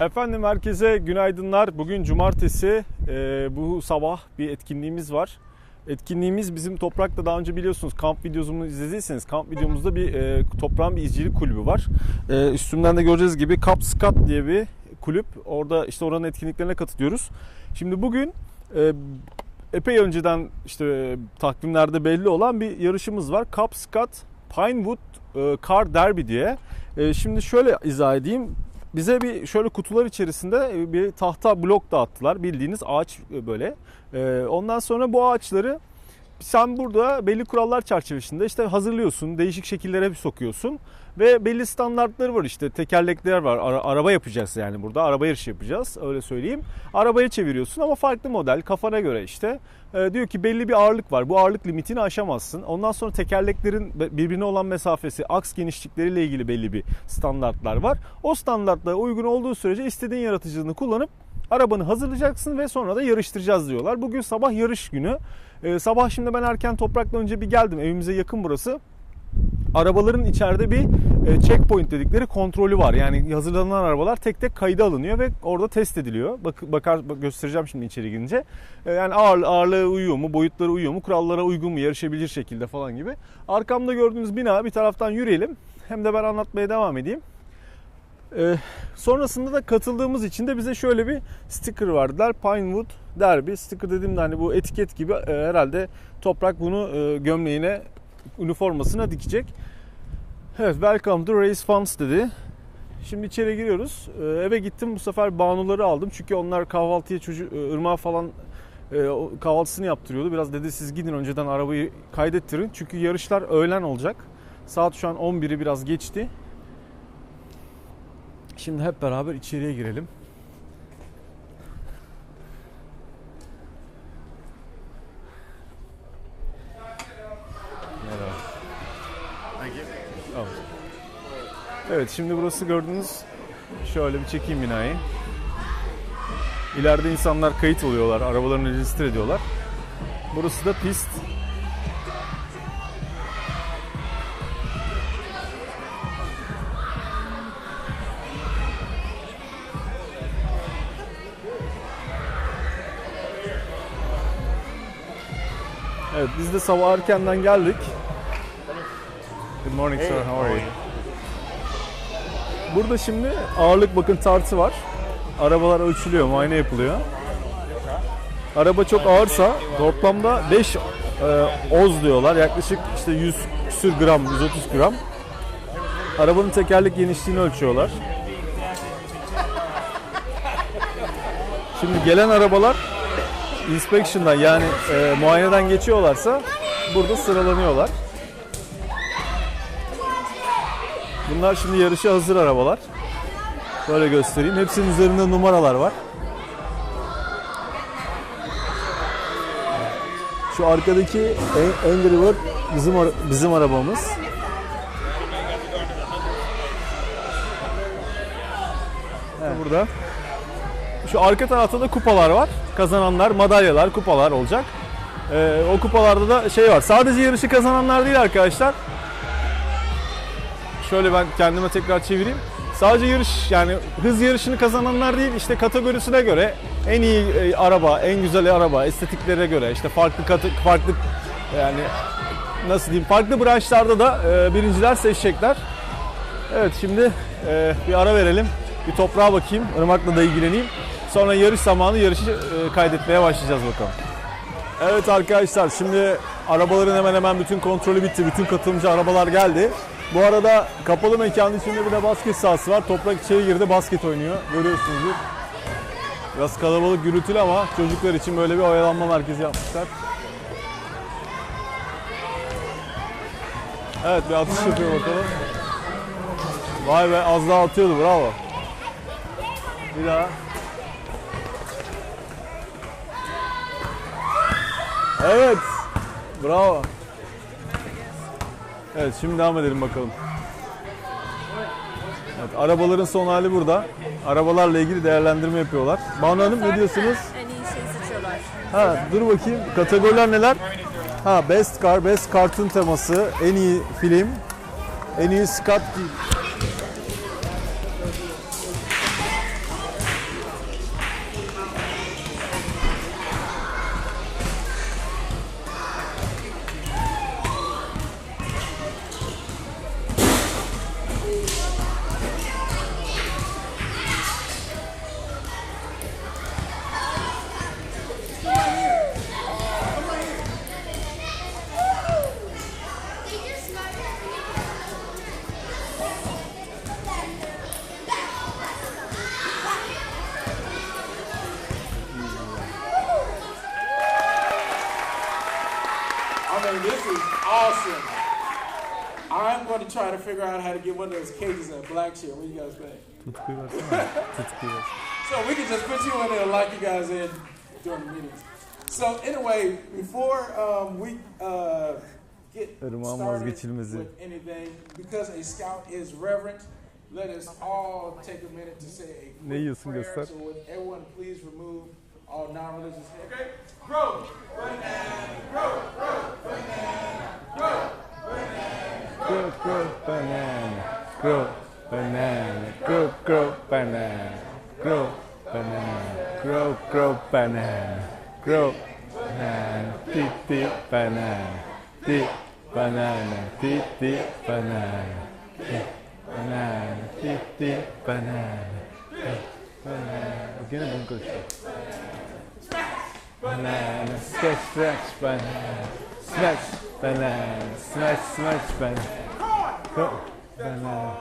Efendim herkese günaydınlar. Bugün cumartesi. Ee, bu sabah bir etkinliğimiz var. Etkinliğimiz bizim Toprak'ta daha önce biliyorsunuz kamp videomuzu izlediyseniz kamp videomuzda bir e, Toprağın bir izcilik kulübü var. E, üstümden de göreceğiz gibi Cap Scat diye bir kulüp. Orada işte oranın etkinliklerine katılıyoruz. Şimdi bugün e, epey önceden işte e, takvimlerde belli olan bir yarışımız var. Cap Scat Pinewood e, Car Derby diye. E, şimdi şöyle izah edeyim. Bize bir şöyle kutular içerisinde bir tahta blok dağıttılar. Bildiğiniz ağaç böyle. Ee, Ondan sonra bu ağaçları sen burada belli kurallar çerçevesinde işte hazırlıyorsun, değişik şekillere bir sokuyorsun ve belli standartları var işte tekerlekler var. Ara- araba yapacağız yani burada. Araba yarışı yapacağız öyle söyleyeyim. Arabaya çeviriyorsun ama farklı model kafana göre işte. Ee, diyor ki belli bir ağırlık var. Bu ağırlık limitini aşamazsın. Ondan sonra tekerleklerin birbirine olan mesafesi, aks genişlikleriyle ilgili belli bir standartlar var. O standartlara uygun olduğu sürece istediğin yaratıcılığını kullanıp arabanı hazırlayacaksın ve sonra da yarıştıracağız diyorlar. Bugün sabah yarış günü. Ee, sabah şimdi ben erken toprakla önce bir geldim. Evimize yakın burası arabaların içeride bir e, checkpoint dedikleri kontrolü var. Yani hazırlanan arabalar tek tek kayda alınıyor ve orada test ediliyor. Bak, bakar bak- göstereceğim şimdi içeri girince. E, Yani ağır, ağırlığı uyuyor mu, boyutları uyuyor mu, kurallara uygun mu, yarışabilir şekilde falan gibi. Arkamda gördüğünüz bina bir taraftan yürüyelim. Hem de ben anlatmaya devam edeyim. E, sonrasında da katıldığımız için de bize şöyle bir sticker verdiler. Pinewood Derby. Sticker dediğimde hani bu etiket gibi e, herhalde toprak bunu e, gömleğine üniformasına dikecek. Evet, welcome to Race Funds dedi. Şimdi içeri giriyoruz. Ee, eve gittim bu sefer Banuları aldım. Çünkü onlar kahvaltıya çocuk ırmağa falan e, kahvaltısını yaptırıyordu. Biraz dedi siz gidin önceden arabayı kaydettirin. Çünkü yarışlar öğlen olacak. Saat şu an 11'i biraz geçti. Şimdi hep beraber içeriye girelim. Evet şimdi burası gördüğünüz şöyle bir çekeyim binayı. İleride insanlar kayıt oluyorlar, arabalarını register ediyorlar. Burası da pist. Evet biz de sabah erkenden geldik. Good morning sir, how are you? Burada şimdi ağırlık bakın tartı var. Arabalar ölçülüyor, muayene yapılıyor. Araba çok ağırsa toplamda 5 oz diyorlar. Yaklaşık işte 100 küsür gram, 130 gram. Arabanın tekerlek genişliğini ölçüyorlar. Şimdi gelen arabalar inspection'dan yani e, muayeneden geçiyorlarsa burada sıralanıyorlar. Bunlar şimdi yarışa hazır arabalar. Böyle göstereyim. Hepsinin üzerinde numaralar var. Şu arkadaki An- Angry Bird bizim bizim arabamız. Evet. Burada. Şu arka tarafta da kupalar var. Kazananlar, madalyalar, kupalar olacak. Ee, o kupalarda da şey var. Sadece yarışı kazananlar değil arkadaşlar. Şöyle ben kendime tekrar çevireyim. Sadece yarış yani hız yarışını kazananlar değil işte kategorisine göre en iyi e, araba, en güzel araba, estetiklere göre işte farklı katı, farklı yani nasıl diyeyim farklı branşlarda da e, birinciler seçecekler. Evet şimdi e, bir ara verelim. Bir toprağa bakayım. Irmak'la da ilgileneyim. Sonra yarış zamanı yarışı e, kaydetmeye başlayacağız bakalım. Evet arkadaşlar şimdi arabaların hemen hemen bütün kontrolü bitti. Bütün katılımcı arabalar geldi. Bu arada kapalı mekanın içinde bir de basket sahası var. Toprak içeri girdi basket oynuyor. Görüyorsunuzdur. Biraz kalabalık gürültülü ama çocuklar için böyle bir oyalanma merkezi yapmışlar. Evet bir atış yapıyor bakalım. Vay be az daha atıyordu bravo. Bir daha. Evet. Bravo. Evet şimdi devam edelim bakalım. Evet, arabaların son hali burada. Arabalarla ilgili değerlendirme yapıyorlar. Banu Hanım ne diyorsunuz? En iyi şeyi seçiyorlar. Ha dur bakayım. Kategoriler neler? Ha Best Car, Best Cartoon teması, en iyi film, en iyi Scott awesome. I'm going to try to figure out how to get one of those cages at Black Chair. What do you guys think? Tutkuyu versene. So we can just put you in there and lock you guys in during the meetings. So anyway, before um, we uh, get Irmağın started vazgeçilmezi. with anything, because a scout is reverent, let us all take a minute to say a quick prayer. So would everyone please remove all non-religious. Okay, grow, Grow, grow, grow banana, grow banana, grow, grow banana, grow banana, grow, grow banana, grow banana, titi banana, titi banana, titi banana, banana, titi banana, banana. Begini bungkus. Banana, sketch, banana, banana. Smash, banana, smash, smash, banana, go, banana,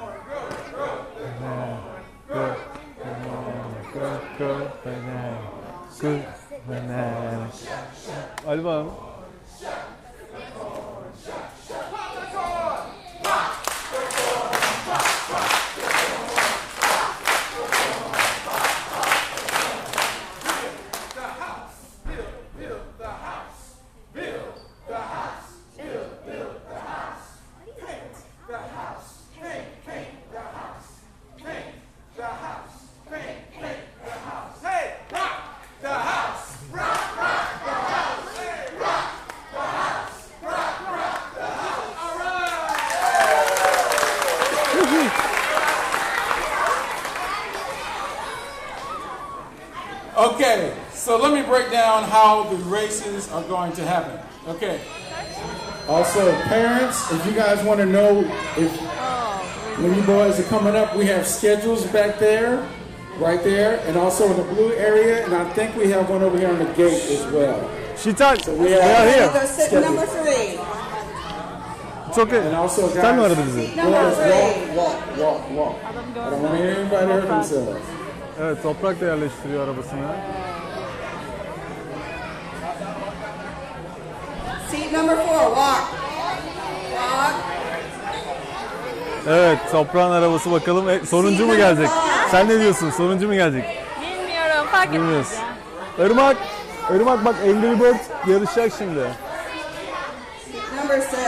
banana, go, banana, go, go, banana, go, banana. Hadi let me break down how the races are going to happen. Okay. Also, parents, if you guys want to know if when you boys are coming up, we have schedules back there, right there, and also in the blue area, and I think we have one over here on the gate as well. Şital, we they are- are here. Go sit number three. It's okay. And also, guys, Sen mi aradın bizi? Number boys, three. walk, walk, walk, walk. I don't want to hear anybody hurt themselves. Evet, Toprak da yerleştiriyor arabasını. Number four. Walk. Walk. Evet, Toprağın arabası bakalım. E, sonuncu mu gelecek? Sen ne diyorsun? Sonuncu mu gelecek? Bilmiyorum fark etmez Bilmiyoruz. ya. Irmak, Irmak bak Angry Bird yarışacak şimdi. Number six.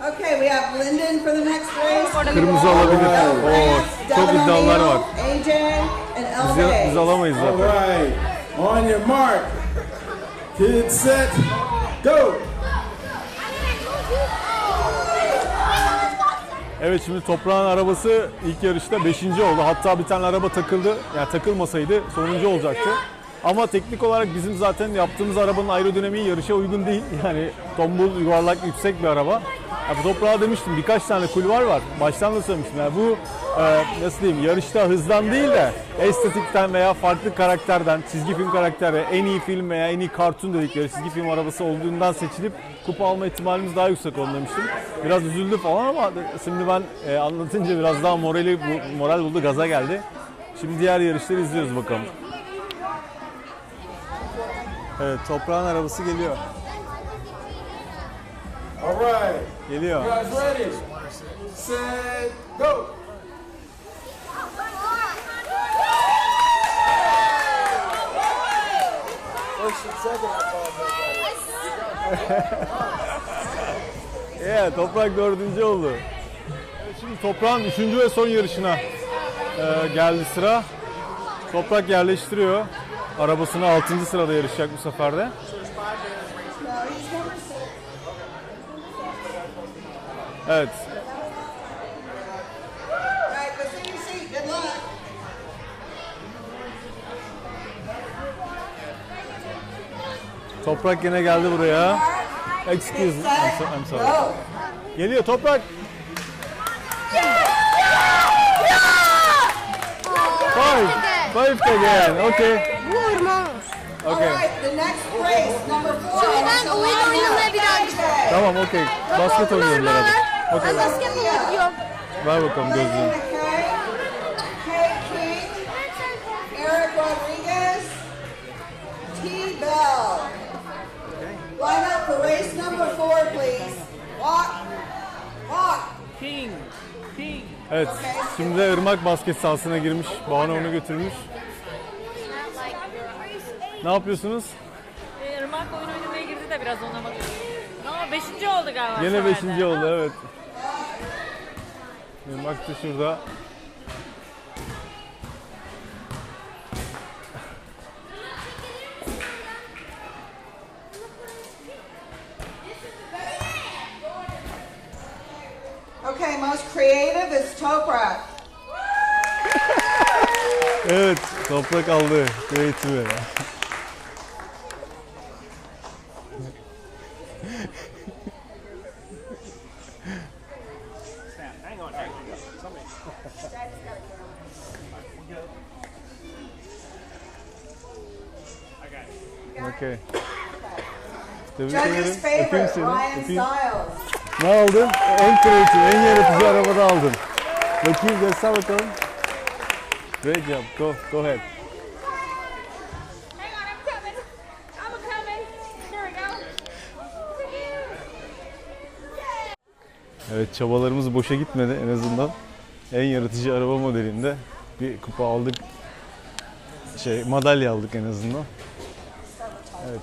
Okay, we have Lyndon for the next race. Kırmızı alabilir. Oo, çok iddialar var. AJ and Biz, biz LJ. alamayız All zaten. right, on your mark, get set, go. Evet şimdi Toprağın arabası ilk yarışta 5. oldu. Hatta bir tane araba takıldı. Yani takılmasaydı sonuncu olacaktı. Ama teknik olarak bizim zaten yaptığımız arabanın aerodinamiği yarışa uygun değil. Yani tombul, yuvarlak, yüksek bir araba. Ya bu toprağa demiştim birkaç tane kulvar var. Baştan da söylemiştim. Yani bu e, nasıl diyeyim yarışta hızdan değil de estetikten veya farklı karakterden, çizgi film karakteri, en iyi film veya en iyi kartun dedikleri çizgi film arabası olduğundan seçilip kupa alma ihtimalimiz daha yüksek onu demiştim. Biraz üzüldü falan ama şimdi ben e, anlatınca biraz daha morali moral buldu, gaza geldi. Şimdi diğer yarışları izliyoruz bakalım. Evet, toprağın arabası geliyor. All right, Geliyor. you guys ready? Set, go. Evet, Toprak dördüncü oldu. Şimdi Toprak'ın üçüncü ve son yarışına e, geldi sıra. Toprak yerleştiriyor. Arabasını 6. sırada yarışacak bu sefer de. Evet. All right, go sit in your seat. Good luck. Toprak yine geldi buraya. Excuse me. I'm, so- I'm sorry. Geliyor Toprak. Five. Five again. Okay. Okay. race, number four. Ben oyun oynamaya bir daha AJ. Tamam okey. Basket oynuyoruz beraber. O kadar. Basketbol gidiyorum. Ver bakalım gözlüğünü. Bell. Line up for race number four, please. Walk. Walk. King. King. Evet, şimdi de Irmak basket sahasına girmiş. Bana onu götürmüş. Ne yapıyorsunuz? Ee, Irmak oyun oynamaya girdi de biraz ona bakıyorum. Ama beşinci oldu galiba. Yine şu beşinci oldu evet. Irmak da şurada. Okay, most creative is Toprak. Evet, toprak aldı eğitimi. Okay. Tebrik ederim. Judge's Öpeyim favorite, seni. Ryan. Stiles. Ne aldın? En kreatif, en yaratıcı arabada aldın. Bakayım göster bakalım. Great job. Go, go ahead. Evet çabalarımız boşa gitmedi en azından. En yaratıcı araba modelinde bir kupa aldık. Şey madalya aldık en azından. Evet.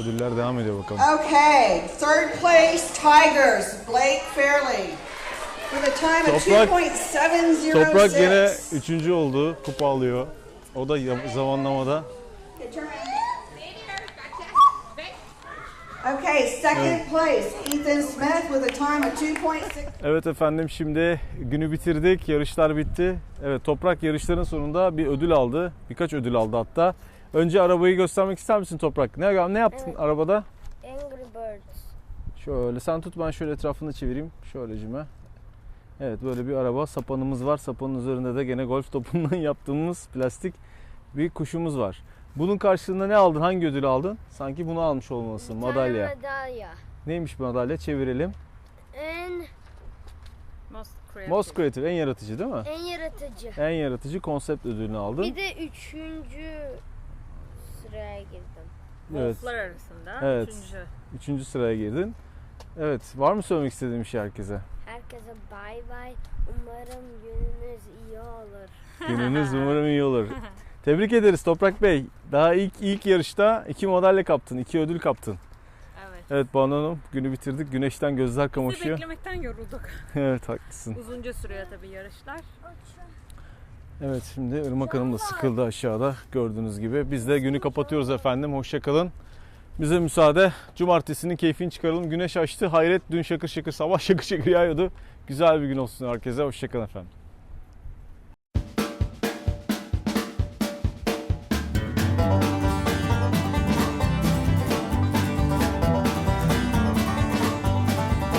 Ödüller devam ediyor bakalım. Okay, third place Tigers, Blake Fairley. With a time of Toprak- 2.706. Toprak yine üçüncü oldu. Kupa alıyor. O da zamanlamada. Okay, second place Ethan Smith with a time of 2.6. Evet efendim şimdi günü bitirdik. Yarışlar bitti. Evet Toprak yarışların sonunda bir ödül aldı. Birkaç ödül aldı hatta. Önce arabayı göstermek ister misin Toprak? Ne, ne yaptın Evet. arabada? Angry Birds. Şöyle sen tut ben şöyle etrafını çevireyim. Şöylecime. Evet böyle bir araba. Sapanımız var. Sapanın üzerinde de gene golf topundan yaptığımız plastik bir kuşumuz var. Bunun karşılığında ne aldın? Hangi ödülü aldın? Sanki bunu almış olmalısın. Madalya. Madalya. Neymiş bu madalya? Çevirelim. En, Most creative. Most Creative en yaratıcı değil mi? en yaratıcı. En yaratıcı konsept ödülünü aldın. Bir de üçüncü sıraya girdim. Evet. Wolflar arasında. Evet. Üçüncü. Üçüncü sıraya girdin. Evet. Var mı söylemek istediğin bir şey herkese? Herkese bay bay. Umarım gününüz iyi olur. Gününüz umarım iyi olur. Tebrik ederiz Toprak Bey. Daha ilk ilk yarışta iki madalya kaptın, iki ödül kaptın. Evet. Evet Banu Hanım günü bitirdik. Güneşten gözler Biz de kamaşıyor. beklemekten yorulduk. evet haklısın. Uzunca sürüyor tabii yarışlar. Evet şimdi Irmak Hanım da sıkıldı aşağıda gördüğünüz gibi. Biz de günü kapatıyoruz efendim. Hoşçakalın. Bize müsaade. Cumartesinin keyfini çıkaralım. Güneş açtı. Hayret dün şakır şakır sabah şakır şakır yağıyordu. Güzel bir gün olsun herkese. Hoşçakalın efendim.